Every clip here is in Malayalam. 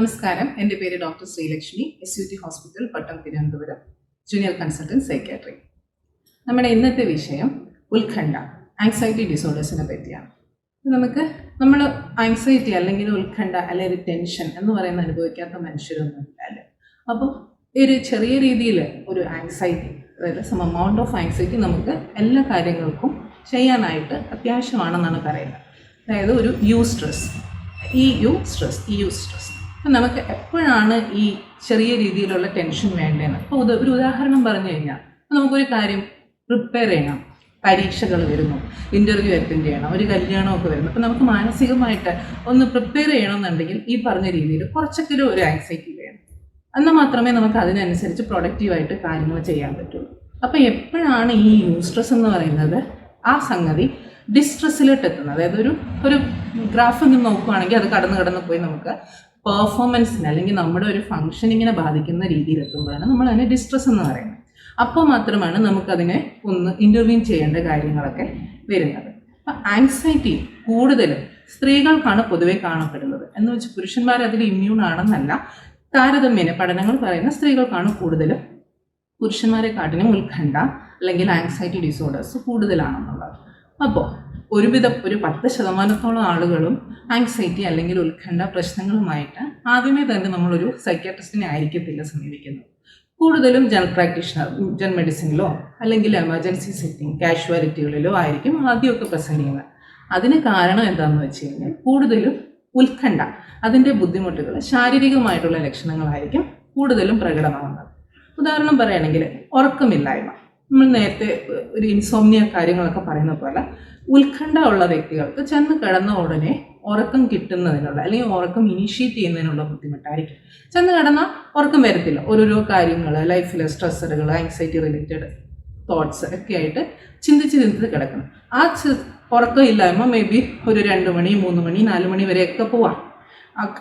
നമസ്കാരം. എന്റെ പേര് doctor Sreelakshmi S U T hospital Pattom Thiruvananthapuram junior consultant psychiatry. നമ്മുടെ ഇന്നത്തെ വിഷയം ഉത്കണ്ഠ ആങ്സൈറ്റി ഡിസോർഡേഴ്സിനെ പറ്റിയാണ്. നമുക്ക് നമ്മൾ ആങ്സൈറ്റി അല്ലെങ്കിൽ ഉത്കണ്ഠ അല്ലെങ്കിൽ ടെൻഷൻ എന്ന് പറയുന്ന അനുഭവിക്കാത്ത മനുഷ്യരൊന്നും ഇല്ലല്ലോ അപ്പോൾ ഒരു ചെറിയ രീതിയിൽ ഒരു ആങ്സൈറ്റി അതായത് സം എമൗണ്ട് ഓഫ് ആങ്സൈറ്റി നമുക്ക് എല്ലാ കാര്യങ്ങൾക്കും ചെയ്യാനായിട്ട് അത്യാവശ്യമാണെന്നാണ് പറയുന്നത്. അതായത് ഒരു eustress E eustress E eustress നമുക്ക് എപ്പോഴാണ് ഈ ചെറിയ രീതിയിലുള്ള ടെൻഷൻ വേണ്ടതെന്ന് അപ്പോൾ ഒരു ഉദാഹരണം പറഞ്ഞു കഴിഞ്ഞാൽ നമുക്കൊരു കാര്യം പ്രിപ്പയർ ചെയ്യണം. പരീക്ഷകൾ വരുന്നു. ഇന്റർവ്യൂ അറ്റൻഡ് ചെയ്യണം. ഒരു കല്യാണമൊക്കെ വരുന്നു. അപ്പോൾ നമുക്ക് മാനസികമായിട്ട് ഒന്ന് പ്രിപ്പയർ ചെയ്യണമെന്നുണ്ടെങ്കിൽ ഈ പറഞ്ഞ രീതിയിൽ കുറച്ചൊക്കെ ഒരു ആങ്സൈറ്റി വേണം. എന്നാൽ മാത്രമേ നമുക്ക് അതിനനുസരിച്ച് പ്രൊഡക്റ്റീവായിട്ട് കാര്യങ്ങൾ ചെയ്യാൻ പറ്റുള്ളൂ. അപ്പോൾ എപ്പോഴാണ് ഈ യൂസ്ട്രെസ് എന്ന് പറയുന്നത്? ആ സംഗതി ഡിസ്ട്രെസ്സിലോട്ട് എത്തുന്നത് അതായത് ഒരു ഒരു ഗ്രാഫ് ഒന്ന് നോക്കുകയാണെങ്കിൽ അത് കടന്ന് കടന്ന് പോയി നമുക്ക് പെർഫോമൻസിന് അല്ലെങ്കിൽ നമ്മുടെ ഒരു ഫങ്ഷനിങ്ങിനെ ബാധിക്കുന്ന രീതിയിൽ എത്തുമ്പോഴാണ് നമ്മൾ അതിനെ ഡിസ്ട്രസ് എന്ന് പറയുന്നത്. അപ്പോൾ മാത്രമാണ് നമുക്കതിനെ ഒന്ന് ഇന്റർവ്യൂ ചെയ്യേണ്ട കാര്യങ്ങളൊക്കെ വരുന്നത്. അപ്പം ആങ്സൈറ്റി കൂടുതലും സ്ത്രീകൾക്കാണ് പൊതുവെ കാണപ്പെടുന്നത്. എന്ന് വെച്ച് പുരുഷന്മാർ അതിൽ ഇമ്മ്യൂൺ ആണെന്നല്ല താരതമ്യേന പഠനങ്ങൾ പറയുന്ന സ്ത്രീകൾക്കാണ് കൂടുതലും പുരുഷന്മാരെ കാട്ടിനും ഉത്കണ്ഠ അല്ലെങ്കിൽ ആങ്സൈറ്റി ഡിസോർഡേഴ്സ് കൂടുതലാണെന്നുള്ളത്. അപ്പോൾ ഒരുവിധം ഒരു പത്ത് ശതമാനത്തോളം ആളുകളും ആങ്സൈറ്റി അല്ലെങ്കിൽ ഉത്കണ്ഠ പ്രശ്നങ്ങളുമായിട്ട് ആദ്യമേ തന്നെ നമ്മളൊരു സൈക്യാട്രിസ്റ്റിനെ ആയിരിക്കത്തില്ല സമീപിക്കുന്നത്. കൂടുതലും ജനറൽ പ്രാക്ടീഷണർ ജനറൽ മെഡിസിനിലോ അല്ലെങ്കിൽ എമർജൻസി സെറ്റിംഗ് കാഷ്വാലിറ്റികളിലോ ആയിരിക്കും ആദ്യമൊക്കെ പ്രസന്റ് ചെയ്യുന്നത്. അതിന് കാരണം എന്താണെന്ന് വെച്ച് കഴിഞ്ഞാൽ കൂടുതലും ഉത്കണ്ഠ അതിന്റെ ബുദ്ധിമുട്ടുകൾ ശാരീരികമായിട്ടുള്ള ലക്ഷണങ്ങളായിരിക്കും കൂടുതലും പ്രകടമാകുന്നത് ഉദാഹരണം പറയുകയാണെങ്കിൽ ഉറക്കമില്ലായ്മ. നമ്മൾ നേരത്തെ ഒരു ഇൻസോമിയ കാര്യങ്ങളൊക്കെ പറയുന്ന പോലെ ഉത്കണ്ഠ ഉള്ള വ്യക്തികൾക്ക് ചെന്ന് കിടന്ന ഉടനെ ഉറക്കം കിട്ടുന്നതിനുള്ള അല്ലെങ്കിൽ ഉറക്കം ഇനിഷ്യേറ്റ് ചെയ്യുന്നതിനുള്ള ബുദ്ധിമുട്ടായിരിക്കും. ചെന്ന് കിടന്നാൽ ഉറക്കം വരത്തില്ല. ഓരോരോ കാര്യങ്ങൾ ലൈഫിലെ സ്ട്രെസ്സറുകൾ ആങ്സൈറ്റി റിലേറ്റഡ് തോട്ട്സ് ഒക്കെ ആയിട്ട് ചിന്തിച്ച് ചിന്തിച്ച് കിടക്കണം. ആ ഉറക്കം ഉറക്കമില്ലായ്മ മേ ബി ഒരു രണ്ട് മണി മൂന്ന് മണി നാല് മണി വരെയൊക്കെ പോവാം.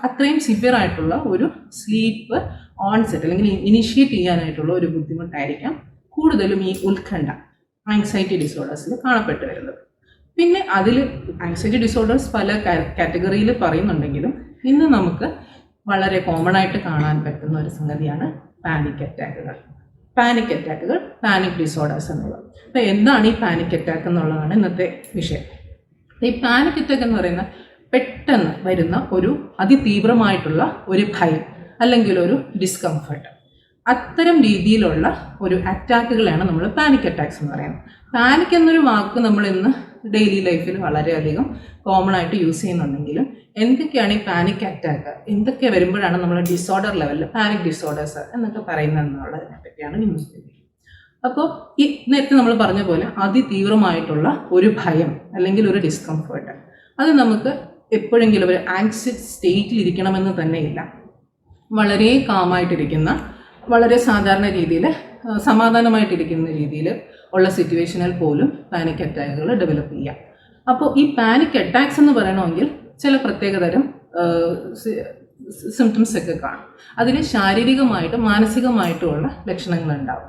അത്രയും സിവിയർ ആയിട്ടുള്ള ഒരു സ്ലീപ്പ് ഓൺസെറ്റ് അല്ലെങ്കിൽ ഇനിഷ്യേറ്റ് ചെയ്യാനായിട്ടുള്ള ഒരു ബുദ്ധിമുട്ടായിരിക്കാം. കൂടുതലും ഈ ഉത്കണ്ഠ ആങ്സൈറ്റി ഡിസോർഡേഴ്സിൽ കാണപ്പെട്ടു വരുന്നത്. പിന്നെ അതിൽ ആങ്സൈറ്റി ഡിസോർഡേഴ്സ് പല കാറ്റഗറിയിൽ പറയുന്നുണ്ടെങ്കിലും ഇന്ന് നമുക്ക് വളരെ കോമൺ ആയിട്ട് കാണാൻ പറ്റുന്ന ഒരു സംഗതിയാണ് പാനിക് അറ്റാക്കുകൾ പാനിക് അറ്റാക്കുകൾ പാനിക് ഡിസോർഡേഴ്സ് എന്നുള്ളത്. അപ്പോൾ എന്താണ് ഈ പാനിക് അറ്റാക്ക് എന്നുള്ളതാണ് ഇന്നത്തെ വിഷയം. ഈ പാനിക് അറ്റാക്ക് എന്ന് പറയുന്ന പെട്ടെന്ന് വരുന്ന ഒരു അതിതീവ്രമായിട്ടുള്ള ഒരു ഭയം അല്ലെങ്കിൽ ഒരു ഡിസ്കംഫർട്ട് അത്തരം രീതിയിലുള്ള ഒരു അറ്റാക്കുകളാണ് നമ്മൾ പാനിക് അറ്റാക്സ് എന്ന് പറയുന്നത്. പാനിക് എന്നൊരു വാക്ക് നമ്മൾ ഇന്ന് ഡെയിലി ലൈഫിൽ വളരെയധികം കോമൺ ആയിട്ട് യൂസ് ചെയ്യുന്നുണ്ടെങ്കിലും എന്തൊക്കെയാണ് ഈ പാനിക് അറ്റാക്ക് എന്തൊക്കെ വരുമ്പോഴാണ് നമ്മൾ ഡിസോർഡർ ലെവലിൽ പാനിക് ഡിസോർഡേഴ്സ് എന്നൊക്കെ പറയുന്നത് എന്നുള്ളതിനെ പറ്റിയാണ് ന്യൂസ്. അപ്പോൾ ഈ നേരത്തെ നമ്മൾ പറഞ്ഞ പോലെ അതിതീവ്രമായിട്ടുള്ള ഒരു ഭയം അല്ലെങ്കിൽ ഒരു ഡിസ്കംഫേർട്ട് അത് നമുക്ക് എപ്പോഴെങ്കിലും ഒരു ആങ്സിയസ് സ്റ്റേറ്റിൽ ഇരിക്കണമെന്ന് തന്നെയില്ല. വളരെ കാമായിട്ടിരിക്കുന്ന വളരെ സാധാരണ രീതിയിൽ സമാധാനമായിട്ടിരിക്കുന്ന രീതിയിൽ ഉള്ള സിറ്റുവേഷനിൽ പോലും പാനിക് അറ്റാക്കുകൾ ഡെവലപ്പ് ചെയ്യാം. അപ്പോൾ ഈ പാനിക് അറ്റാക്സ് എന്ന് പറയണമെങ്കിൽ ചില പ്രത്യേകതരം സിംറ്റംസ് ഒക്കെ കാണും. അതിന് ശാരീരികമായിട്ടും മാനസികമായിട്ടുമുള്ള ലക്ഷണങ്ങൾ ഉണ്ടാവും.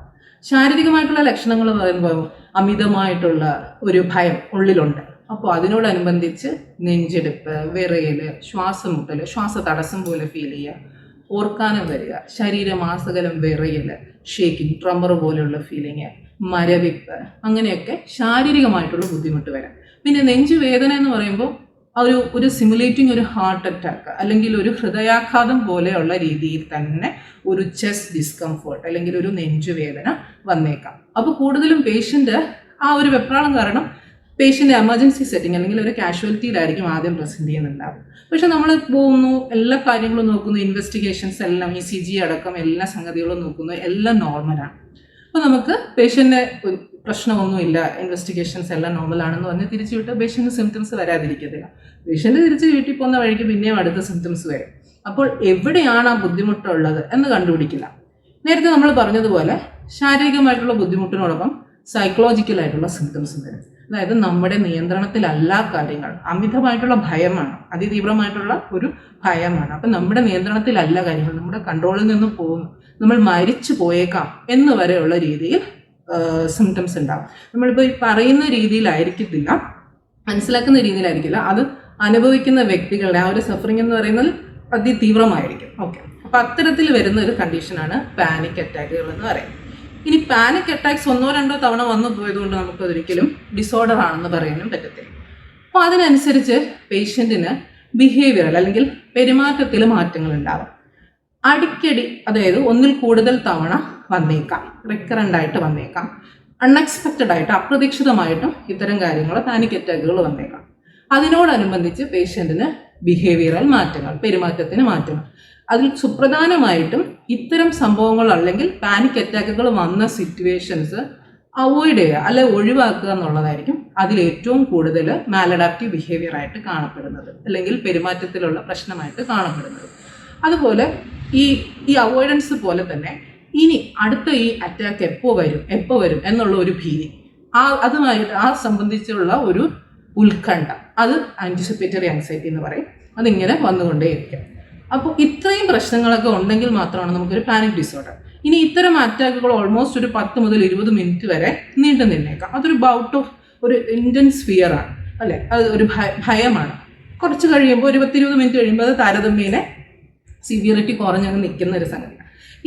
ശാരീരികമായിട്ടുള്ള ലക്ഷണങ്ങൾ പറയുമ്പോൾ അമിതമായിട്ടുള്ള ഒരു ഭയം ഉള്ളിലുണ്ട്. അപ്പോൾ അതിനോടനുബന്ധിച്ച് നെഞ്ചെടുപ്പ് വിറയൽ ശ്വാസം മുട്ടൽ ശ്വാസ തടസ്സം പോലെ ഫീൽ ചെയ്യുക ഓർക്കാനം വരിക. ശരീരമാസകലം വിറയൽ ഷേക്കിംഗ് ട്രംബർ പോലെയുള്ള ഫീലിങ് മരവിപ്പ് അങ്ങനെയൊക്കെ ശാരീരികമായിട്ടുള്ള ബുദ്ധിമുട്ട് വരാം. പിന്നെ നെഞ്ചുവേദന എന്ന് പറയുമ്പോൾ ഒരു ഒരു സിമുലേറ്റിംഗ് ഒരു ഹാർട്ട് അറ്റാക്ക് അല്ലെങ്കിൽ ഒരു ഹൃദയാഘാതം പോലെയുള്ള രീതിയിൽ തന്നെ ഒരു ചെസ്റ്റ് ഡിസ്കംഫേർട്ട് അല്ലെങ്കിൽ ഒരു നെഞ്ചുവേദന വന്നേക്കാം. അപ്പോൾ കൂടുതലും പേഷ്യന്റ് ആ ഒരു വെപ്രാളം കാരണം പേഷ്യന്റ് എമർജൻസി സെറ്റിംഗ് അല്ലെങ്കിൽ ഒരു കാഷ്വാലിറ്റിയിലായിരിക്കും ആദ്യം പ്രസന്റ് ചെയ്യുന്നുണ്ടാവും പക്ഷെ നമ്മൾ പോകുന്നു എല്ലാ കാര്യങ്ങളും നോക്കുന്നു ഇൻവെസ്റ്റിഗേഷൻസ് എല്ലാം ഇ സി ജി അടക്കം എല്ലാ സംഗതികളും നോക്കുന്നു എല്ലാം നോർമലാണ് അപ്പോൾ നമുക്ക് പേഷ്യന്റെ പ്രശ്നമൊന്നുമില്ല ഇൻവെസ്റ്റിഗേഷൻസ് എല്ലാം നോർമലാണെന്ന് പറഞ്ഞ് തിരിച്ചു വിട്ട് പേഷ്യന്റ് സിംറ്റംസ് വരാതിരിക്കത്തില്ല. പേഷ്യന്റ് തിരിച്ച് വീട്ടിൽ പോകുന്ന വഴിക്ക് പിന്നെയും അടുത്ത സിംറ്റംസ് വരും. അപ്പോൾ എവിടെയാണ് ആ ബുദ്ധിമുട്ടുള്ളത് എന്ന് കണ്ടുപിടിക്കില്ല. നേരത്തെ നമ്മൾ പറഞ്ഞതുപോലെ ശാരീരികമായിട്ടുള്ള ബുദ്ധിമുട്ടിനോടൊപ്പം സൈക്കോളജിക്കലായിട്ടുള്ള സിംറ്റംസും വരും. അതായത് നമ്മുടെ നിയന്ത്രണത്തിലല്ല കാര്യങ്ങൾ. അമിതമായിട്ടുള്ള ഭയമാണ്. അതിതീവ്രമായിട്ടുള്ള ഒരു ഭയമാണ്. അപ്പം നമ്മുടെ നിയന്ത്രണത്തിലല്ല കാര്യങ്ങൾ. നമ്മുടെ കൺട്രോളിൽ നിന്നും പോകുന്നു. നമ്മൾ മരിച്ചു പോയേക്കാം എന്ന് വരെയുള്ള രീതിയിൽ സിംറ്റംസ് ഉണ്ടാവും. നമ്മളിപ്പോൾ ഈ പറയുന്ന രീതിയിലായിരിക്കത്തില്ല. മനസ്സിലാക്കുന്ന രീതിയിലായിരിക്കില്ല അത് അനുഭവിക്കുന്ന വ്യക്തികളുടെ ആ ഒരു സഫറിങ് എന്ന് പറയുന്നത് അതിതീവ്രമായിരിക്കും. ഓക്കെ അപ്പം അത്തരത്തിൽ വരുന്ന ഒരു കണ്ടീഷനാണ് പാനിക് അറ്റാക്കുകൾ എന്ന് പറയുന്നത്. ഇനി പാനിക് അറ്റാക്സ് ഒന്നോ രണ്ടോ തവണ വന്നു പോയതുകൊണ്ട് നമുക്ക് ഒരിക്കലും ഡിസോർഡർ ആണെന്ന് പറയാനും പറ്റത്തില്ല. അപ്പോൾ അതിനനുസരിച്ച് പേഷ്യന്റിന് ബിഹേവിയറൽ അല്ലെങ്കിൽ പെരുമാറ്റത്തിൽ മാറ്റങ്ങൾ ഉണ്ടാവാം അടിക്കടി അതായത് ഒന്നിൽ കൂടുതൽ തവണ വന്നേക്കാം. റിക്കറന്റ് ആയിട്ട് വന്നേക്കാം. അൺഎക്സ്പെക്റ്റഡ് ആയിട്ട് അപ്രതീക്ഷിതമായിട്ടും ഇത്തരം കാര്യങ്ങൾ പാനിക് അറ്റാക്കുകൾ വന്നേക്കാം. അതിനോടനുബന്ധിച്ച് പേഷ്യന്റിന് ബിഹേവിയറൽ മാറ്റങ്ങൾ പെരുമാറ്റത്തിന് മാറ്റങ്ങൾ. അതിൽ സുപ്രധാനമായിട്ടും ഇത്തരം സംഭവങ്ങൾ അല്ലെങ്കിൽ പാനിക് അറ്റാക്കുകൾ വന്ന സിറ്റുവേഷൻസ് അവോയ്ഡ് ചെയ്യുക അല്ലെ ഒഴിവാക്കുക എന്നുള്ളതായിരിക്കും അതിൽ ഏറ്റവും കൂടുതൽ മാലഡാപ്റ്റീവ് ബിഹേവിയർ ആയിട്ട് കാണപ്പെടുന്നത് അല്ലെങ്കിൽ പെരുമാറ്റത്തിലുള്ള പ്രശ്നമായിട്ട് കാണപ്പെടുന്നത്. അതുപോലെ ഈ ഈ അവോയ്ഡൻസ് പോലെ തന്നെ ഇനി അടുത്ത ഈ അറ്റാക്ക് എപ്പോൾ വരും എപ്പോൾ വരും എന്നുള്ള ഒരു ഭീതി ആ അതുമായിട്ട് ആ സംബന്ധിച്ചുള്ള ഒരു ഉത്കണ്ഠ അത് ആന്റിസിപ്പേറ്ററി ആൻസൈറ്റി എന്ന് പറയും. അതിങ്ങനെ വന്നുകൊണ്ടേയിരിക്കും. അപ്പോൾ ഇത്രയും പ്രശ്നങ്ങളൊക്കെ ഉണ്ടെങ്കിൽ മാത്രമാണ് നമുക്കൊരു പാനിക് ഡിസോർഡർ ഇനി ഇത്തരം അറ്റാക്കുകൾ ഓൾമോസ്റ്റ് ഒരു പത്ത് മുതൽ ഇരുപത് മിനിറ്റ് വരെ നീണ്ടു നിന്നേക്കാം. അതൊരു ബൗട്ട് ഓഫ് ഒരു ഇന്റൻസ് ഫിയർ ആണ്. അല്ലെ? അത് ഒരു ഭയമാണ്. കുറച്ച് കഴിയുമ്പോൾ ഒരു പത്തിരുപത് മിനിറ്റ് കഴിയുമ്പോൾ അത് താരതമ്യേനെ സിവിയറിറ്റി കുറഞ്ഞങ്ങ് നിൽക്കുന്ന ഒരു സംഗതി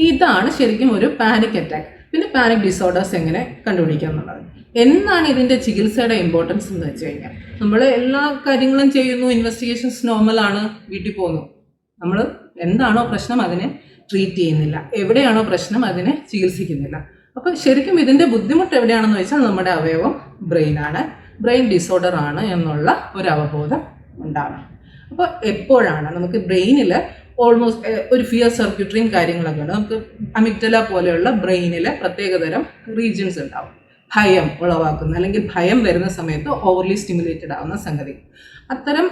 ഇതാണ് ശരിക്കും ഒരു പാനിക് അറ്റാക്ക് പിന്നെ പാനിക് ഡിസോർഡേഴ്സ് എങ്ങനെ കണ്ടുപിടിക്കുക എന്നുള്ളത്. എന്താണ് ഇതിന്റെ ചികിത്സയുടെ ഇമ്പോർട്ടൻസ് എന്ന് വെച്ച് കഴിഞ്ഞാൽ? നമ്മൾ എല്ലാ കാര്യങ്ങളും ചെയ്യുന്നു ഇൻവെസ്റ്റിഗേഷൻസ് നോർമൽ ആണ് വീട്ടിൽ പോകുന്നു. നമ്മൾ എന്താണോ പ്രശ്നം അതിനെ ട്രീറ്റ് ചെയ്യുന്നില്ല. എവിടെയാണോ പ്രശ്നം അതിനെ ചികിത്സിക്കുന്നില്ല. അപ്പോൾ ശരിക്കും ഇതിന്റെ ബുദ്ധിമുട്ട് എവിടെയാണെന്ന് വെച്ചാൽ നമ്മുടെ അവയവം ബ്രെയിനാണ് ബ്രെയിൻ ഡിസോർഡർ ആണ് എന്നുള്ള ഒരു അവബോധം ഉണ്ടാവണം. അപ്പോൾ എപ്പോഴാണ് നമുക്ക് ബ്രെയിനിൽ ഓൾമോസ്റ്റ് ഒരു ഫിയർ സർക്യൂട്ടറിയും കാര്യങ്ങളൊക്കെ ഉണ്ട്. നമുക്ക് അമിഗ്ഡല പോലെയുള്ള ബ്രെയിനിലെ പ്രത്യേകതരം റീജിയൻസ് ഉണ്ടാവും. ഭയം ഉളവാക്കുന്ന അല്ലെങ്കിൽ ഭയം വരുന്ന സമയത്ത് ഓവർലി സ്റ്റിമുലേറ്റഡ് ആവുന്ന സംഗതി. അത്തരം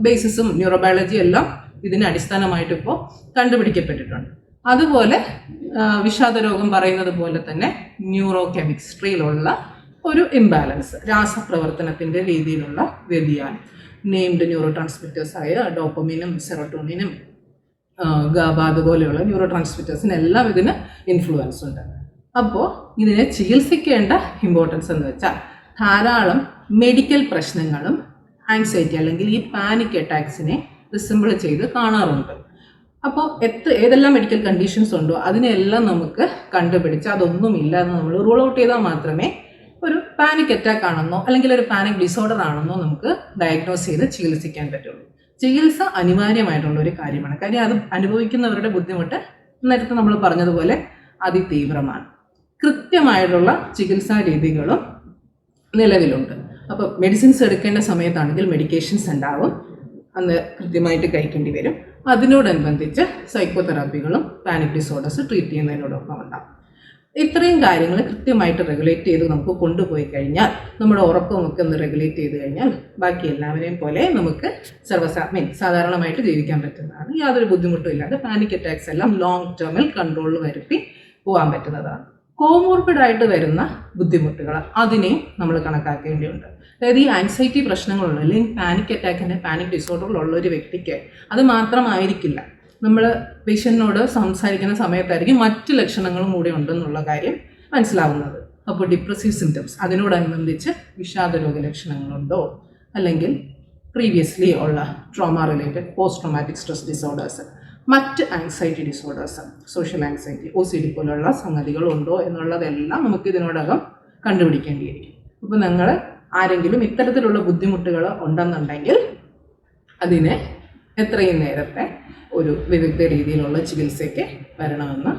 ബേസിസും ന്യൂറോബയോളജി എല്ലാം ഇതിന് അടിസ്ഥാനമായിട്ട് ഇപ്പോൾ കണ്ടുപിടിക്കപ്പെട്ടിട്ടുണ്ട്. അതുപോലെ വിഷാദ വിഷാദരോഗം പറയുന്നത് പോലെ തന്നെ ന്യൂറോ കെമിസ്ട്രിയിലുള്ള ഒരു ഇംബാലൻസ് രാസപ്രവർത്തനത്തിന്റെ രീതിയിലുള്ള വ്യതിയാനം. നെയിംഡ് ന്യൂറോ ട്രാൻസ്മിറ്റേഴ്സായ ഡോപ്പമിനും സെറോട്ടോണിനും ഗാബ അതുപോലെയുള്ള ന്യൂറോ ട്രാൻസ്മിറ്റേഴ്സിനെല്ലാം ഇതിന് ഇൻഫ്ലുവൻസ് ഉണ്ട്. അപ്പോൾ ഇതിനെ ചികിത്സിക്കേണ്ട ഇമ്പോർട്ടൻസ് എന്ന് വെച്ചാൽ ധാരാളം മെഡിക്കൽ പ്രശ്നങ്ങളും ആൻസൈറ്റി അല്ലെങ്കിൽ ഈ പാനിക് അറ്റാക്സിനെ റിസിമ്പിൾ ചെയ്ത് കാണാറുണ്ട്. അപ്പോൾ എത്ര ഏതെല്ലാം മെഡിക്കൽ കണ്ടീഷൻസ് ഉണ്ടോ അതിനെല്ലാം നമുക്ക് കണ്ടുപിടിച്ച് അതൊന്നും ഇല്ലാതെ നമ്മൾ റൂൾ ഔട്ട് ചെയ്താൽ മാത്രമേ ഒരു പാനിക് അറ്റാക്ക് ആണെന്നോ അല്ലെങ്കിൽ ഒരു പാനിക് ഡിസോർഡർ ആണെന്നോ നമുക്ക് ഡയഗ്നോസ് ചെയ്ത് ചികിത്സിക്കാൻ പറ്റുള്ളൂ. ചികിത്സ അനിവാര്യമായിട്ടുള്ള ഒരു കാര്യമാണ്. കാര്യം അത് അനുഭവിക്കുന്നവരുടെ ബുദ്ധിമുട്ട് നേരത്തെ നമ്മൾ പറഞ്ഞതുപോലെ അതിതീവ്രമാണ്. കൃത്യമായിട്ടുള്ള ചികിത്സാ രീതികളും നിലവിലുണ്ട്. അപ്പോൾ മെഡിസിൻസ് എടുക്കേണ്ട സമയത്താണെങ്കിൽ മെഡിക്കേഷൻസ് ഉണ്ടാവും. അന്ന് കൃത്യമായിട്ട് കഴിക്കേണ്ടി വരും. അതിനോടനുബന്ധിച്ച് സൈക്കോതെറാപ്പികളും പാനിക് ഡിസോർഡേഴ്സ് ട്രീറ്റ് ചെയ്യുന്നതിനോടൊപ്പം ഉണ്ടാവും. ഇത്രയും കാര്യങ്ങൾ കൃത്യമായിട്ട് റെഗുലേറ്റ് ചെയ്ത് നമുക്ക് കൊണ്ടുപോയി കഴിഞ്ഞാൽ നമ്മുടെ ഉറക്കമൊക്കെ ഒന്ന് റെഗുലേറ്റ് ചെയ്ത് കഴിഞ്ഞാൽ ബാക്കി എല്ലാവരെയും പോലെ നമുക്ക് സർവസാ മീൻ സാധാരണമായിട്ട് ജീവിക്കാൻ പറ്റുന്നതാണ്. യാതൊരു ബുദ്ധിമുട്ടും ഇല്ലാതെ പാനിക് അറ്റാക്സ് എല്ലാം ലോങ് ടേമിൽ കൺട്രോളിൽ വരുത്തി പോകാൻ പറ്റുന്നതാണ്. കോമോർബിഡ് ആയിട്ട് വരുന്ന ബുദ്ധിമുട്ടുകൾ അതിനെ നമ്മൾ കണക്കാക്കേണ്ടതുണ്ട് അതായത് ഈ ആൻസൈറ്റി പ്രശ്നങ്ങളുള്ള അല്ലെങ്കിൽ പാനിക് അറ്റാക്കിന്റെ പാനിക് ഡിസോർഡറിലുള്ള ഒരു വ്യക്തിക്ക് അത് മാത്രമായിരിക്കില്ല. നമ്മൾ പേഷ്യന്റിനോട് സംസാരിക്കുന്ന സമയത്തായിരിക്കും മറ്റ് ലക്ഷണങ്ങളും കൂടി ഉണ്ടെന്നുള്ള കാര്യം മനസ്സിലാവുന്നത്. അപ്പോൾ ഡിപ്രസീവ് സിംറ്റംസ് അതിനോടനുബന്ധിച്ച് വിഷാദരോഗ ലക്ഷണങ്ങളുണ്ടോ? അല്ലെങ്കിൽ പ്രീവിയസ്ലി ഉള്ള trauma related post traumatic stress disorders മറ്റ് anxiety disorders social anxiety O C D പോലുള്ള സംഗതികളുണ്ടോ എന്നുള്ളതെല്ലാം നമുക്ക് ഇതിനോടകം കണ്ടുപിടിക്കേണ്ടിയിരിക്കും. അപ്പോൾ നിങ്ങൾ ആരെങ്കിലും ഇത്തരത്തിലുള്ള ബുദ്ധിമുട്ടുകൾ ഉണ്ടെന്നുണ്ടെങ്കിൽ അതിനെ എത്രയും നേരത്തെ ഒരു വിദഗ്ധ രീതിയിലുള്ള ചികിത്സയ്ക്ക് വരണമെന്ന്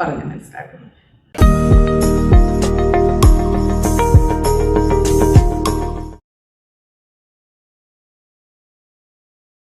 പറഞ്ഞ് മനസ്സിലാക്കുന്നു.